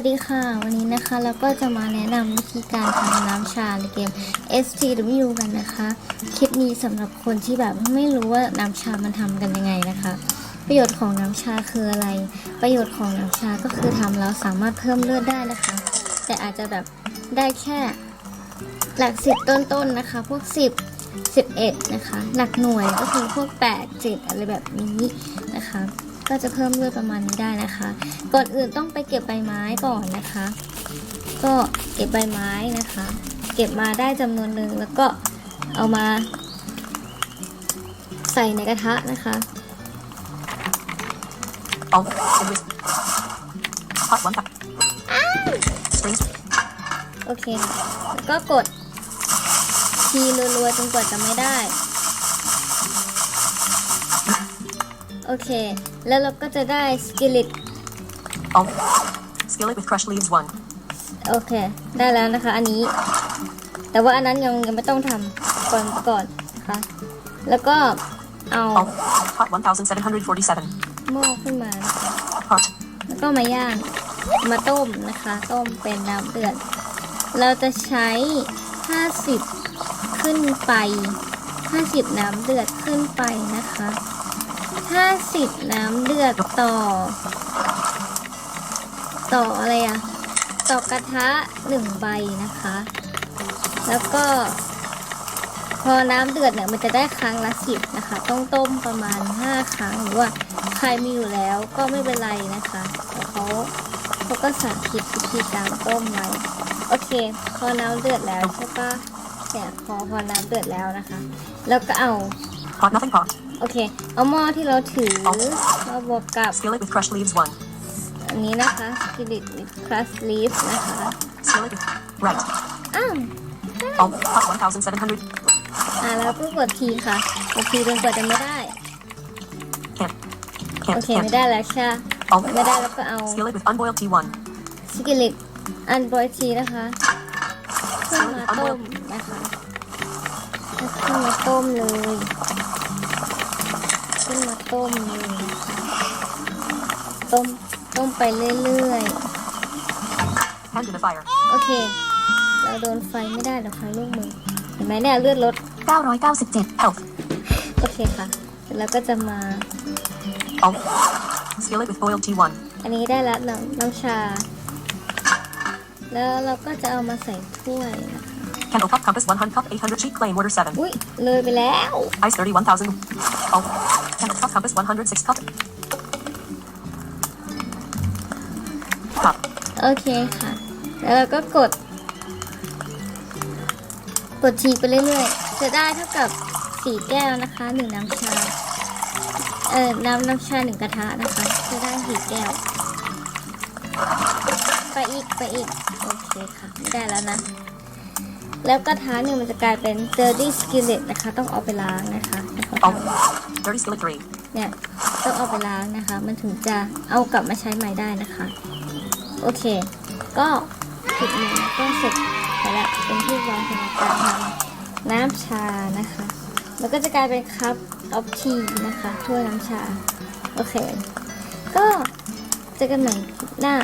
วัสดีค่ะ วันนี้นะคะเราก็จะมาแนะนำวิธีการทำน้ำชาในเกม STW กันนะคะ คลิปนี้สำหรับคนที่แบบไม่รู้ว่าน้ำชามันทำกันยังไงนะคะ ประโยชน์ของน้ำชาคืออะไร ประโยชน์ของน้ำชาก็คือทำแล้วสามารถเพิ่มเลือดได้นะคะ แต่อาจจะแบบได้แค่หลักสิบต้นๆนนะคะ พวก 10 11 นะคะ หลักหน่วยก็คือพวก 8 7 อะไรแบบนี้นะคะ ก็จะเพิ่มเลือดประมาณนี้ได้นะคะ ก่อนอื่นต้องไปเก็บใบไม้ก่อนนะคะ ก็เก็บใบไม้นะคะ เก็บมาได้จำนวนหนึ่งแล้วก็เอามา ใส่ในกระทะนะคะ All with hot one cup. Springs โอเคค่ะแล้วก็กดทีรัวๆจนกว่าจะไม่ได้ โอเค แล้วเราก็จะได้สกิลิต all skillet with crushed leaves one. โอเค ได้แล้วนะคะ อันนี้ แต่ว่าอันนั้นยังยังไม่ต้องทำก่อนก่อนนะคะ แล้วก็เอา All hot 1747. หม้อขึ้นมานะคะ Hot แล้วก็มาย่าง มาต้มนะคะ ต้มเป็นน้ำเดือด เราจะใช้ 50 ขึ้นไป 50 น้ำเดือดขึ้นไปนะคะ 50 น้ำเดือดต่อ ต่ออะไรอะต่อกระทะหนึ่งใบนะคะ แล้วก็ พอน้ำเดือดเนี่ยมันจะได้ครั้งละสิบนะคะ ต้องต้มประมาณ 5 ครั้งหรือว่าใครมีอยู่แล้วก็ไม่เป็นไรนะคะแต่เขาเขาก็สาธิตวิธีการต้มไว้โอเค พอน้ำเดือดแล้วใช่ปะเนี่ยพอพอน้ำเดือดแล้วนะคะ แล้วก็เอา hot nothing pot. โอเค เอาหม้อที่เราถือมาบวกกับ Skillet with crushed leaves one. อันนี้นะคะ Spirit with Crust Leaf นะคะ Skillet with right. อ้าว All hot 1700. อ่าแล้วก็กดทีค่ะกดทีจนกว่าจะไม่ได้ Can't โอ can't เค ไม่ can't. ได้แล้วใช่ปะ All ไม่ได้แล้วก็เอา skillet with unboiled tea one. สกิลิตอันบอยทีนะคะขึ้นมาต้มนะคะแล้วขึ้นมาต้มเลย ขึ้นมาต้มเลยนะคะต้มต้มไปเรื่อย Hand in the fire. ๆโอเค เราโดนไฟไม่ได้หรอกค่ะลูกมือ เห็นไหมเนี่ยเลือดลด 997 health. โอเคค่ะ แล้วก็จะมา All skillet with boiled tea one. อันนี้ได้แล้วน้ำน้ำชา แล้วเราก็จะเอามาใส่ถ้วยนะคะ Candle cup compass 100 cup 800 cheap clay mortar 7. อุ้ยเลยไปแล้ว Ice 31,000. All candle cup compass 106 cup. Cup. โอเคค่ะ แล้วเราก็กด กดทีไปเรื่อยๆ จะได้เท่ากับสี่แก้วนะคะหนึ่งน้ำชา เอ่อ น้ำน้ำชาหนึ่งกระทะนะคะ จะได้สี่แก้ว ไปอีกไปอีก โอเคค่ะไม่ได้แล้วนะ แล้วกระทะหนึ่งมันจะกลายเป็น dirty skillet นะคะ ต้องเอาไปล้างนะคะให้เขาท All dirty skillet 3. ำเนี่ยต้องเอาไปล้างนะคะ มันถึงจะเอากลับมาใช้ใหม่ได้นะคะ โอเค ก็คลิปนี้ก็เสร็จไปแล้วเป็นที่วางสำหรับการทำน้ำชานะคะ แล้วก็จะกลายเป็นคัพออฟทีนะคะถ้วยน้ำชา โอเค ก็เจอกันใหม่คลิปหน้า